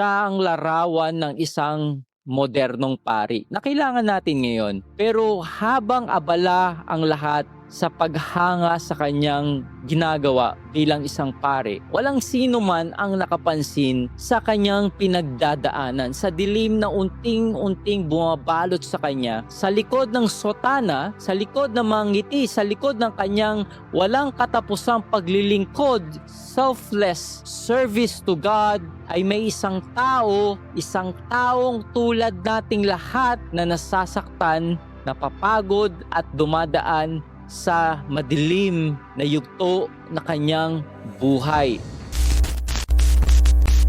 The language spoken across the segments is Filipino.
Siya ang larawan ng isang modernong pari na kailangan natin ngayon. Pero habang abala ang lahat sa paghanga sa kanyang ginagawa bilang isang pare, walang sino man ang nakapansin sa kanyang pinagdadaanan. Sa dilim na unting-unting bumabalot sa kanya sa likod ng sotana, sa likod ng mga ngiti, sa likod ng kanyang walang katapusang paglilingkod, selfless service to God, ay may isang tao, isang taong tulad nating lahat na nasasaktan, napapagod at dumadaan sa madilim na yugto na kanyang buhay.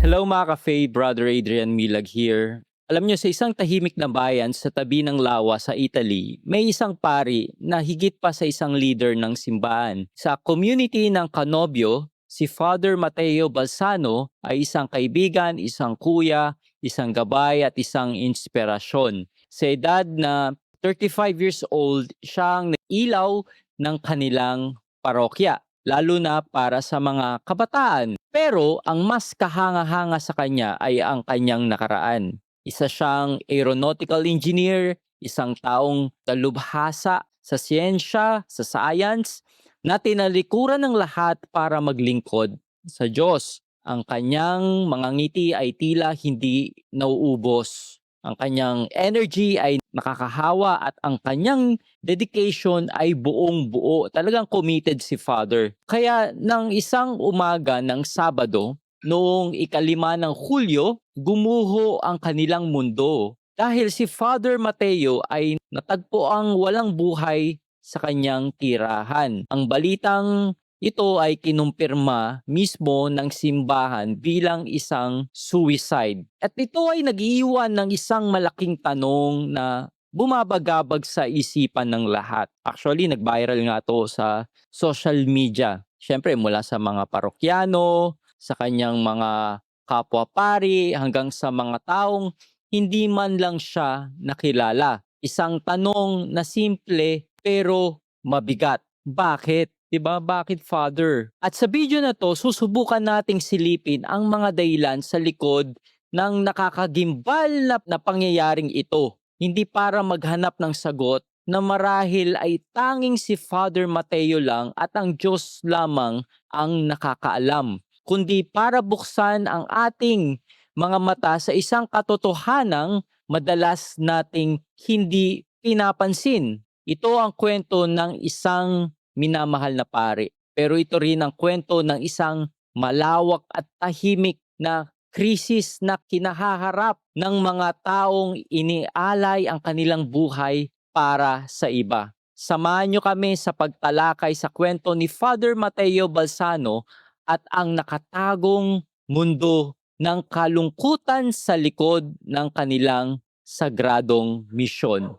Hello mga ka-Faye, Brother Adrian Milag here. Alam nyo, sa isang tahimik na bayan sa tabi ng lawa sa Italy, may isang pari na higit pa sa isang leader ng simbahan. Sa community ng Canobio, si Father Mateo Balsano ay isang kaibigan, isang kuya, isang gabay at isang inspirasyon. Sa edad na 35 years old, siyang ilaw ng kanilang parokya, lalo na para sa mga kabataan. Pero ang mas kahanga-hanga sa kanya ay ang kanyang nakaraan. Isa siyang aeronautical engineer, isang taong talubhasa sa siyensya, sa science, na tinalikuran ng lahat para maglingkod sa Diyos. Ang kanyang mga ngiti ay tila hindi nauubos. Ang kanyang energy ay nakakahawa at ang kanyang dedication ay buong buo. Talagang committed si Father. Kaya ng isang umaga ng Sabado, noong ikalima ng Hulyo, gumuho ang kanilang mundo. Dahil si Father Mateo ay natagpo ang walang buhay sa kanyang tirahan. Ang balitang ito ay kinumpirma mismo ng simbahan bilang isang suicide. At ito ay nag-iwan ng isang malaking tanong na bumabagabag sa isipan ng lahat. Actually, nag-viral nga to sa social media. Siyempre, mula sa mga parokyano, sa kanyang mga kapwa-pari, hanggang sa mga taong hindi man lang siya nakilala. Isang tanong na simple pero mabigat. Bakit? 'Di ba? Bakit Father? At sa video na to, susubukan nating silipin ang mga dahilan sa likod ng nakakagimbal na, na pangyayaring ito. Hindi para maghanap ng sagot na marahil ay tanging si Father Mateo lang at ang Diyos lamang ang nakakaalam, kundi para buksan ang ating mga mata sa isang katotohanang madalas nating hindi pinapansin. Ito ang kwento ng isang minamahal na pare. Pero ito rin ang kwento ng isang malawak at tahimik na krisis na kinahaharap ng mga taong inialay ang kanilang buhay para sa iba. Samahan nyo kami sa pagtalakay sa kwento ni Father Mateo Balsano at ang nakatagong mundo ng kalungkutan sa likod ng kanilang sagradong misyon.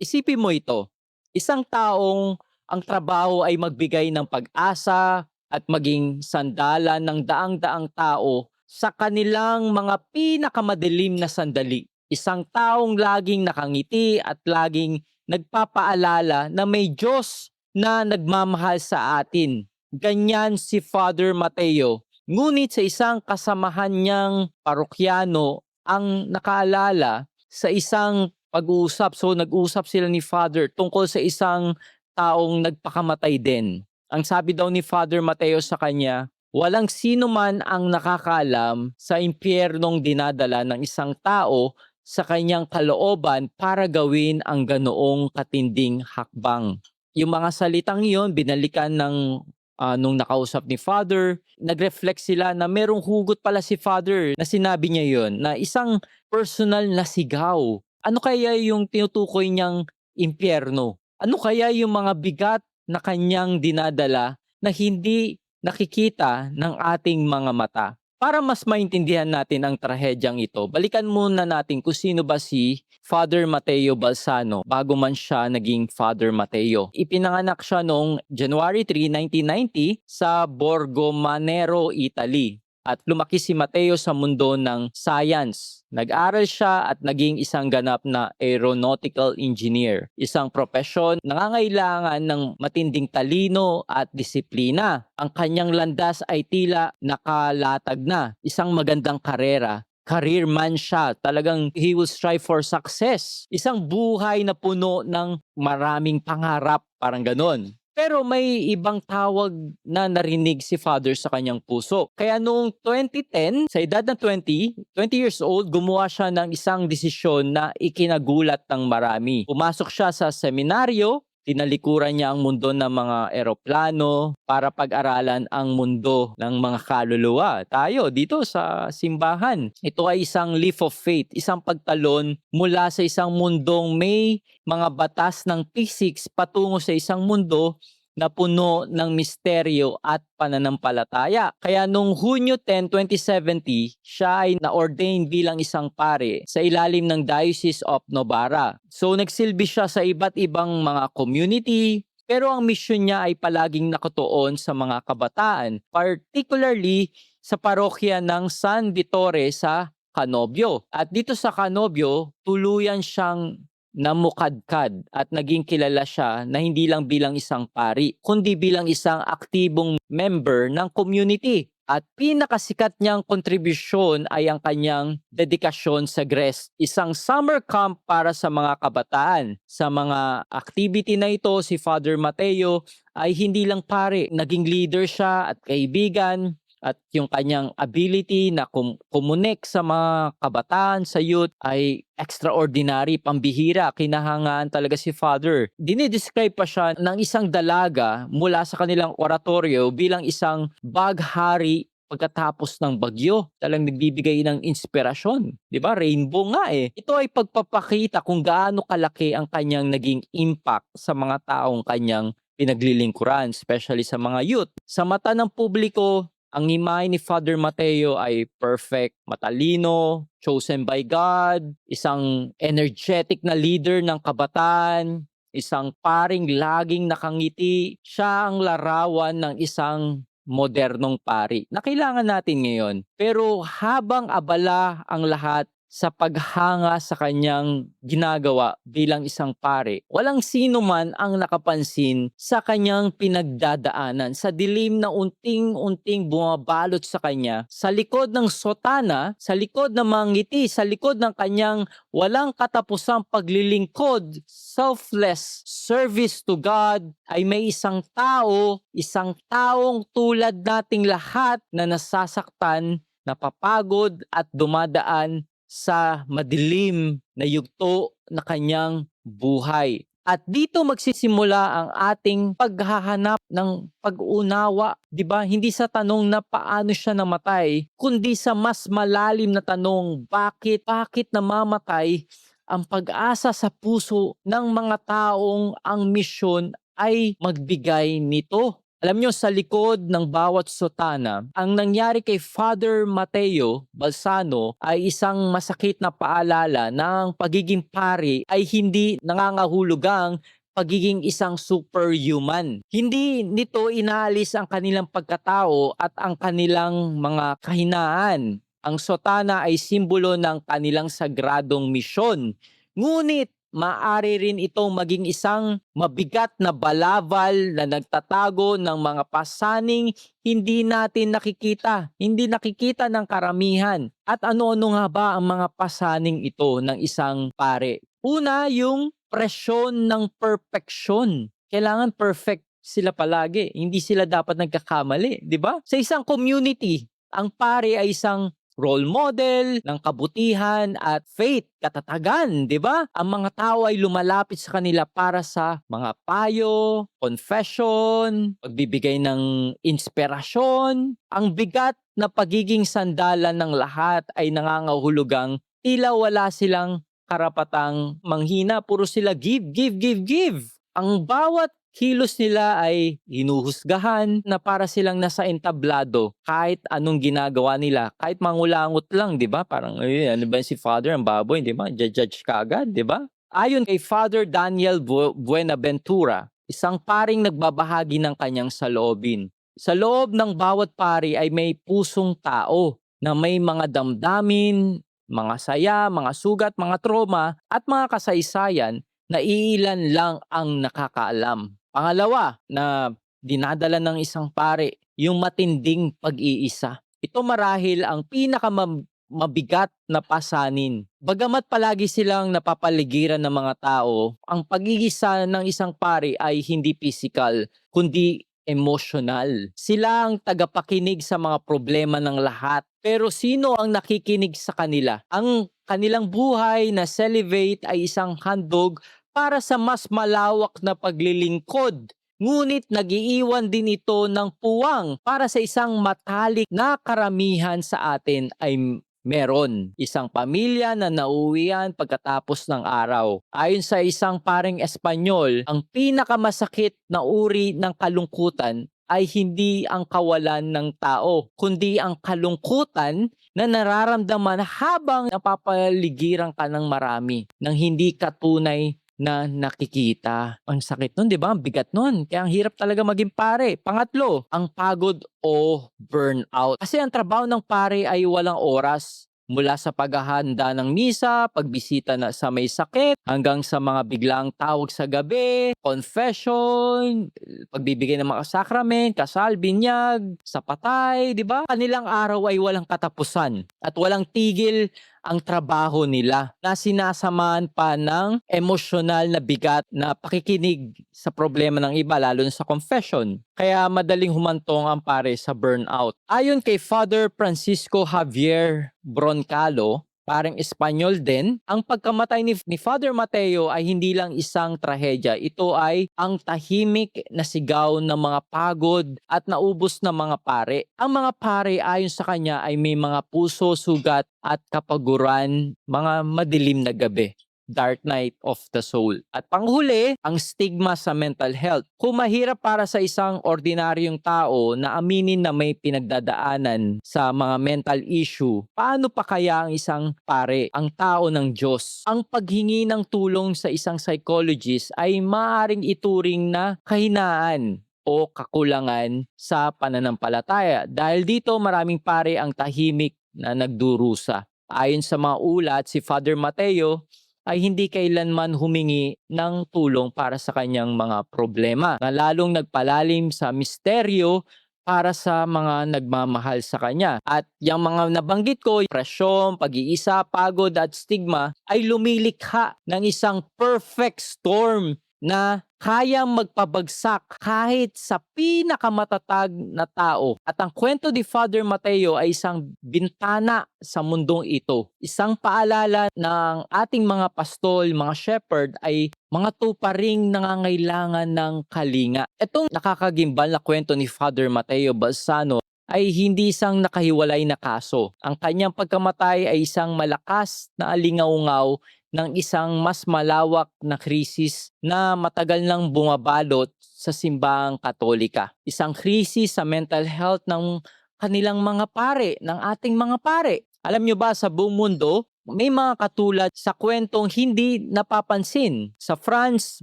Isipin mo ito, isang taong ang trabaho ay magbigay ng pag-asa at maging sandalan ng daang-daang tao sa kanilang mga pinakamadilim na sandali. Isang taong laging nakangiti at laging nagpapaalala na may Diyos na nagmamahal sa atin. Ganyan si Father Mateo. Ngunit sa isang kasamahan niyang parokyano ang nakaalala sa isang pag-uusap. So nag-usap sila ni Father tungkol sa isang taong nagpakamatay din. Ang sabi daw ni Father Mateo sa kanya, walang sino man ang nakakaalam sa impyernong dinadala ng isang tao sa kanyang kalooban para gawin ang ganoong katinding hakbang. Yung mga salitang iyon, binalikan ng uh, nung nakausap ni Father, nag-reflect sila na merong hugot pala si Father na sinabi niya yon na isang personal na sigaw. Ano kaya yung tinutukoy niyang impyerno? Ano kaya yung mga bigat na kanyang dinadala na hindi nakikita ng ating mga mata? Para mas maintindihan natin ang trahedyang ito, balikan muna natin kung sino ba si Father Mateo Balsano bago man siya naging Father Mateo. Ipinanganak siya noong January 3, 1990 sa Borgo Manero, Italy at lumaki si Mateo sa mundo ng science. Nag-aral siya at naging isang ganap na aeronautical engineer. Isang propesyon nangangailangan ng matinding talino at disiplina. Ang kanyang landas ay tila nakalatag na. Isang magandang karera career man siya. Talagang he will strive for success. Isang buhay na puno ng maraming pangarap, parang ganon. Pero may ibang tawag na narinig si Father sa kanyang puso. Kaya noong 2010, sa edad ng 20, 20 years old, gumawa siya ng isang desisyon na ikinagulat ng marami. Pumasok siya sa seminaryo, tinalikuran niya ang mundo ng mga eroplano para pag-aralan ang mundo ng mga kaluluwa. Tayo dito sa simbahan, ito ay isang leap of faith, isang pagtalon mula sa isang mundong may mga batas ng physics patungo sa isang mundo na puno ng misteryo at pananampalataya. Kaya nung Hunyo 10, 2070, siya ay na-ordain bilang isang pare sa ilalim ng Diocese of Novara. So nagsilbi siya sa iba't ibang mga community, pero ang mission niya ay palaging nakatuon sa mga kabataan, particularly sa parokya ng San Vittore sa Canobio. At dito sa Canobio, tuluyan siyang namukadkad at naging kilala siya na hindi lang bilang isang pari, kundi bilang isang aktibong member ng community. At pinakasikat niyang kontribusyon ay ang kanyang dedikasyon sa GRES, isang summer camp para sa mga kabataan. Sa mga activity na ito, si Father Mateo ay hindi lang pare, naging leader siya at kaibigan, at yung kanyang ability na kum- kumunik sa mga kabataan, sa youth ay extraordinary, pambihira, kinahangaan talaga si Father. Dinidescribe pa siya ng isang dalaga mula sa kanilang oratorio bilang isang baghari pagkatapos ng bagyo. Talang nagbibigay ng inspirasyon. Di ba? Rainbow nga eh. Ito ay pagpapakita kung gaano kalaki ang kanyang naging impact sa mga taong kanyang pinaglilingkuran, especially sa mga youth. Sa mata ng publiko, ang imahe ni Father Mateo ay perfect, matalino, chosen by God, isang energetic na leader ng kabataan, isang paring laging nakangiti. Siya ang larawan ng isang modernong pari na kailangan natin ngayon. Pero habang abala ang lahat sa paghanga sa kanyang ginagawa bilang isang pare. Walang sino man ang nakapansin sa kanyang pinagdadaanan, sa dilim na unting-unting bumabalot sa kanya, sa likod ng sotana, sa likod ng mga ngiti, sa likod ng kanyang walang katapusang paglilingkod, selfless service to God, ay may isang tao, isang taong tulad nating lahat na nasasaktan, napapagod at dumadaan sa madilim na yugto na kanyang buhay. At dito magsisimula ang ating paghahanap ng pag-unawa, 'di ba? Hindi sa tanong na paano siya namatay, kundi sa mas malalim na tanong, bakit bakit namamatay ang pag-asa sa puso ng mga taong ang misyon ay magbigay nito. Alam nyo, sa likod ng bawat sotana, ang nangyari kay Father Mateo Balsano ay isang masakit na paalala ng pagiging pari ay hindi nangangahulugang pagiging isang superhuman. Hindi nito inaalis ang kanilang pagkatao at ang kanilang mga kahinaan. Ang sotana ay simbolo ng kanilang sagradong misyon. Ngunit maaari rin itong maging isang mabigat na balaval na nagtatago ng mga pasaning hindi natin nakikita, hindi nakikita ng karamihan. At ano-ano nga ba ang mga pasaning ito ng isang pare? Una, yung presyon ng perfection. Kailangan perfect sila palagi. Hindi sila dapat nagkakamali, di ba? Sa isang community, ang pare ay isang role model ng kabutihan at faith, katatagan, 'di ba? Ang mga tao ay lumalapit sa kanila para sa mga payo, confession, pagbibigay ng inspirasyon. Ang bigat na pagiging sandalan ng lahat ay nangangahulugang tila wala silang karapatang manghina, puro sila give, give, give, give. Ang bawat kilos nila ay hinuhusgahan na para silang nasa entablado kahit anong ginagawa nila. Kahit mangulangot lang, di ba? Parang, ay, ano ba si father, ang baboy, di ba? Judge ka agad, di ba? Ayon kay Father Daniel Bu- Buenaventura, isang paring nagbabahagi ng kanyang saloobin. Sa loob ng bawat pari ay may pusong tao na may mga damdamin, mga saya, mga sugat, mga trauma at mga kasaysayan na iilan lang ang nakakaalam. Pangalawa na dinadala ng isang pare, yung matinding pag-iisa. Ito marahil ang pinakamam mabigat na pasanin. Bagamat palagi silang napapaligiran ng mga tao, ang pagigisa ng isang pari ay hindi physical, kundi emotional. Sila ang tagapakinig sa mga problema ng lahat. Pero sino ang nakikinig sa kanila? Ang kanilang buhay na celibate ay isang handog para sa mas malawak na paglilingkod. Ngunit nagiiwan din ito ng puwang para sa isang matalik na karamihan sa atin ay meron. Isang pamilya na nauwian pagkatapos ng araw. Ayon sa isang paring Espanyol, ang pinakamasakit na uri ng kalungkutan ay hindi ang kawalan ng tao, kundi ang kalungkutan na nararamdaman habang napapaligiran ka ng marami nang hindi ka tunay na nakikita. Ang sakit nun, di ba? Ang bigat nun. Kaya ang hirap talaga maging pare. Pangatlo, ang pagod o burnout. Kasi ang trabaho ng pare ay walang oras. Mula sa paghahanda ng misa, pagbisita na sa may sakit, hanggang sa mga biglang tawag sa gabi, confession, pagbibigay ng mga sakrament, kasal, binyag, sa patay, di ba? Kanilang araw ay walang katapusan at walang tigil ang trabaho nila na sinasamahan pa ng emosyonal na bigat na pakikinig sa problema ng iba lalo na sa confession. Kaya madaling humantong ang pare sa burnout. Ayon kay Father Francisco Javier Broncalo, parang Espanyol din, ang pagkamatay ni, ni Father Mateo ay hindi lang isang trahedya. Ito ay ang tahimik na sigaw ng mga pagod at naubos na mga pare. Ang mga pare ayon sa kanya ay may mga puso, sugat at kapaguran, mga madilim na gabi dark night of the soul. At panghuli, ang stigma sa mental health. Kung mahirap para sa isang ordinaryong tao na aminin na may pinagdadaanan sa mga mental issue, paano pa kaya ang isang pare, ang tao ng Diyos? Ang paghingi ng tulong sa isang psychologist ay maaaring ituring na kahinaan o kakulangan sa pananampalataya. Dahil dito maraming pare ang tahimik na nagdurusa. Ayon sa mga ulat, si Father Mateo ay hindi kailanman humingi ng tulong para sa kanyang mga problema na lalong nagpalalim sa misteryo para sa mga nagmamahal sa kanya. At yung mga nabanggit ko, presyon, pag-iisa, pagod at stigma ay lumilikha ng isang perfect storm na kayang magpabagsak kahit sa pinakamatatag na tao. At ang kwento ni Father Mateo ay isang bintana sa mundong ito. Isang paalala ng ating mga pastol, mga shepherd ay mga tuparing nangangailangan ng kalinga. Itong nakakagimbal na kwento ni Father Mateo Balsano ay hindi isang nakahiwalay na kaso. Ang kanyang pagkamatay ay isang malakas na alingaungaw ng isang mas malawak na krisis na matagal nang bumabalot sa simbahang katolika. Isang krisis sa mental health ng kanilang mga pare, ng ating mga pare. Alam nyo ba sa buong mundo, may mga katulad sa kwentong hindi napapansin. Sa France,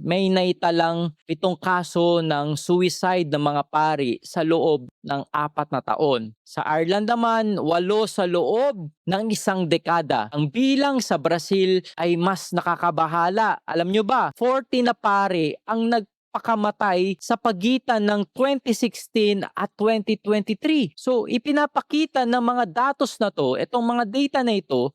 may naitalang pitong kaso ng suicide ng mga pari sa loob ng apat na taon. Sa Ireland naman, walo sa loob ng isang dekada. Ang bilang sa Brazil ay mas nakakabahala. Alam nyo ba, 40 na pare ang nag pakamatay sa pagitan ng 2016 at 2023. So, ipinapakita ng mga datos na to, itong mga data na ito,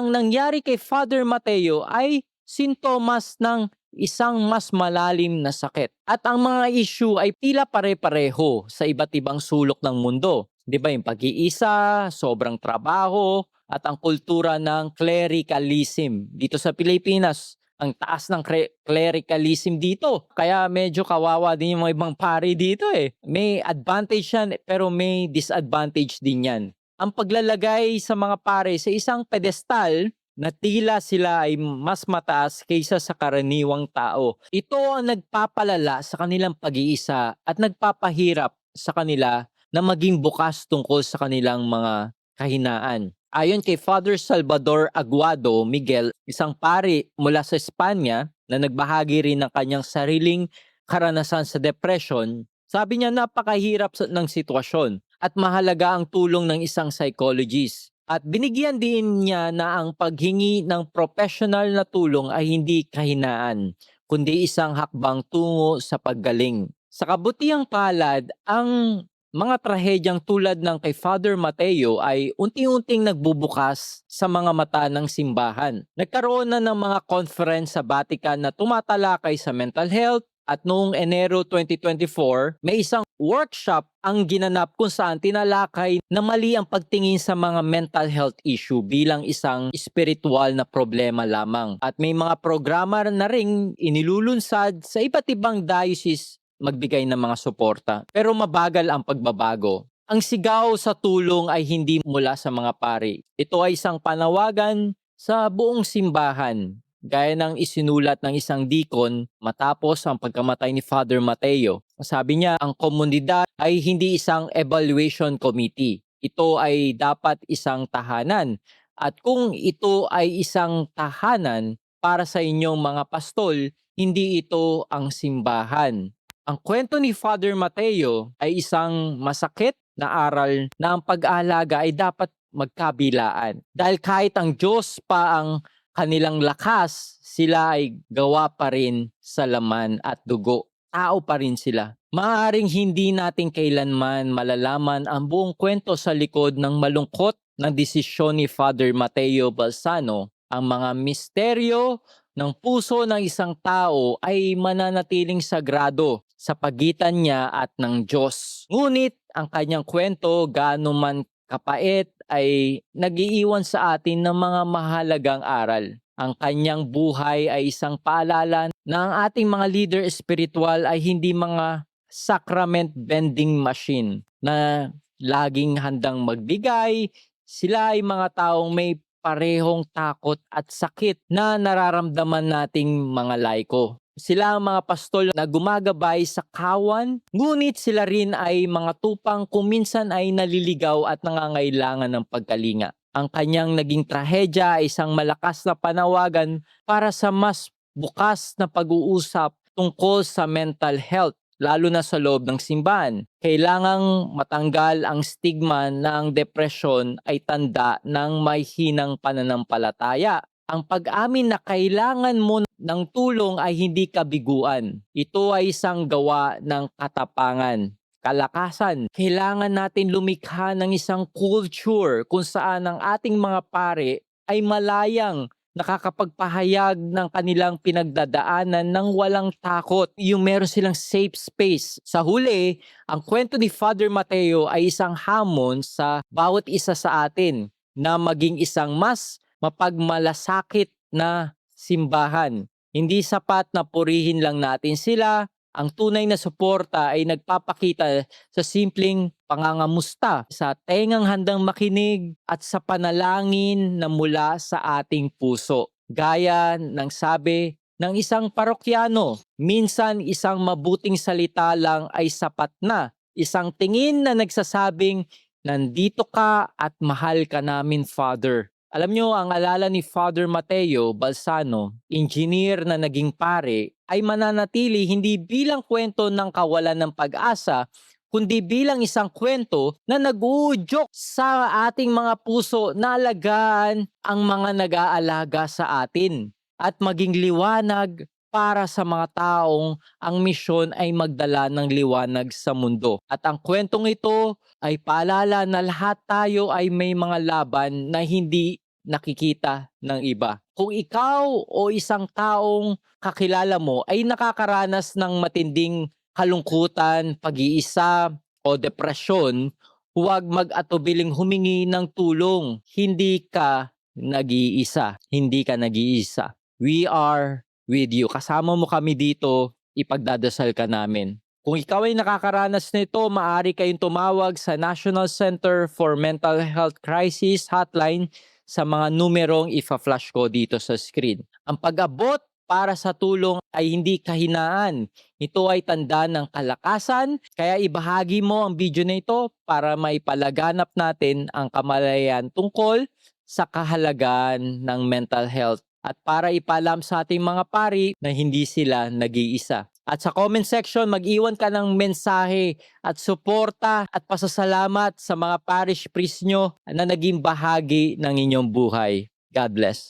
ang nangyari kay Father Mateo ay sintomas ng isang mas malalim na sakit. At ang mga issue ay tila pare-pareho sa iba't ibang sulok ng mundo. 'Di ba yung pag-iisa, sobrang trabaho, at ang kultura ng clericalism. Dito sa Pilipinas, ang taas ng clericalism dito. Kaya medyo kawawa din yung mga ibang pari dito eh. May advantage yan pero may disadvantage din yan. Ang paglalagay sa mga pare sa isang pedestal na tila sila ay mas mataas kaysa sa karaniwang tao. Ito ang nagpapalala sa kanilang pag-iisa at nagpapahirap sa kanila na maging bukas tungkol sa kanilang mga kahinaan. Ayon kay Father Salvador Aguado Miguel, isang pari mula sa Espanya na nagbahagi rin ng kanyang sariling karanasan sa depression, sabi niya napakahirap ng sitwasyon at mahalaga ang tulong ng isang psychologist. At binigyan din niya na ang paghingi ng professional na tulong ay hindi kahinaan, kundi isang hakbang tungo sa paggaling. Sa kabutihang palad, ang mga trahedyang tulad ng kay Father Mateo ay unti-unting nagbubukas sa mga mata ng simbahan. Nagkaroon na ng mga conference sa Vatican na tumatalakay sa mental health at noong Enero 2024, may isang workshop ang ginanap kung saan tinalakay na mali ang pagtingin sa mga mental health issue bilang isang spiritual na problema lamang. At may mga programa na ring inilulunsad sa iba't ibang diocese magbigay ng mga suporta. Pero mabagal ang pagbabago. Ang sigaw sa tulong ay hindi mula sa mga pari. Ito ay isang panawagan sa buong simbahan gaya ng isinulat ng isang deacon matapos ang pagkamatay ni Father Mateo. Sabi niya, ang komunidad ay hindi isang evaluation committee. Ito ay dapat isang tahanan. At kung ito ay isang tahanan para sa inyong mga pastol, hindi ito ang simbahan. Ang kwento ni Father Mateo ay isang masakit na aral na ang pag-aalaga ay dapat magkabilaan. Dahil kahit ang Diyos pa ang kanilang lakas, sila ay gawa pa rin sa laman at dugo. Tao pa rin sila. Maaring hindi natin kailanman malalaman ang buong kwento sa likod ng malungkot na desisyon ni Father Mateo Balsano. Ang mga misteryo ng puso ng isang tao ay mananatiling sagrado sa pagitan niya at ng Diyos. Ngunit ang kanyang kwento, gaano man kapait, ay nagiiwan sa atin ng mga mahalagang aral. Ang kanyang buhay ay isang paalala na ang ating mga leader espiritual ay hindi mga sacrament bending machine na laging handang magbigay. Sila ay mga taong may parehong takot at sakit na nararamdaman nating mga laiko. Sila ang mga pastol na gumagabay sa kawan, ngunit sila rin ay mga tupang kuminsan ay naliligaw at nangangailangan ng pagkalinga. Ang kanyang naging trahedya ay isang malakas na panawagan para sa mas bukas na pag-uusap tungkol sa mental health lalo na sa loob ng simbahan. Kailangang matanggal ang stigma ang depresyon ay tanda ng may hinang pananampalataya. Ang pag-amin na kailangan mo ng tulong ay hindi kabiguan. Ito ay isang gawa ng katapangan, kalakasan. Kailangan natin lumikha ng isang culture kung saan ang ating mga pare ay malayang nakakapagpahayag ng kanilang pinagdadaanan ng walang takot. Yung meron silang safe space. Sa huli, ang kwento ni Father Mateo ay isang hamon sa bawat isa sa atin na maging isang mas mapagmalasakit na simbahan. Hindi sapat na purihin lang natin sila. Ang tunay na suporta ay nagpapakita sa simpleng pangangamusta, sa tengang handang makinig at sa panalangin na mula sa ating puso. Gaya ng sabi ng isang parokyano, minsan isang mabuting salita lang ay sapat na. Isang tingin na nagsasabing, nandito ka at mahal ka namin, Father. Alam nyo, ang alala ni Father Mateo Balsano, engineer na naging pare, ay mananatili hindi bilang kwento ng kawalan ng pag-asa, kundi bilang isang kwento na nag-uudyok sa ating mga puso na alagaan ang mga nag-aalaga sa atin at maging liwanag para sa mga taong ang misyon ay magdala ng liwanag sa mundo. At ang kwentong ito ay paalala na lahat tayo ay may mga laban na hindi nakikita ng iba. Kung ikaw o isang taong kakilala mo ay nakakaranas ng matinding kalungkutan, pag-iisa o depresyon, huwag mag-atubiling humingi ng tulong. Hindi ka nag-iisa. Hindi ka nag-iisa. We are with you. Kasama mo kami dito, ipagdadasal ka namin. Kung ikaw ay nakakaranas nito, maaari kayong tumawag sa National Center for Mental Health Crisis Hotline sa mga numerong ifa-flash ko dito sa screen. Ang pag-abot para sa tulong ay hindi kahinaan. Ito ay tanda ng kalakasan, kaya ibahagi mo ang video na ito para maipalaganap natin ang kamalayan tungkol sa kahalagan ng mental health at para ipalam sa ating mga pari na hindi sila nag-iisa. At sa comment section, mag-iwan ka ng mensahe at suporta at pasasalamat sa mga parish priest nyo na naging bahagi ng inyong buhay. God bless.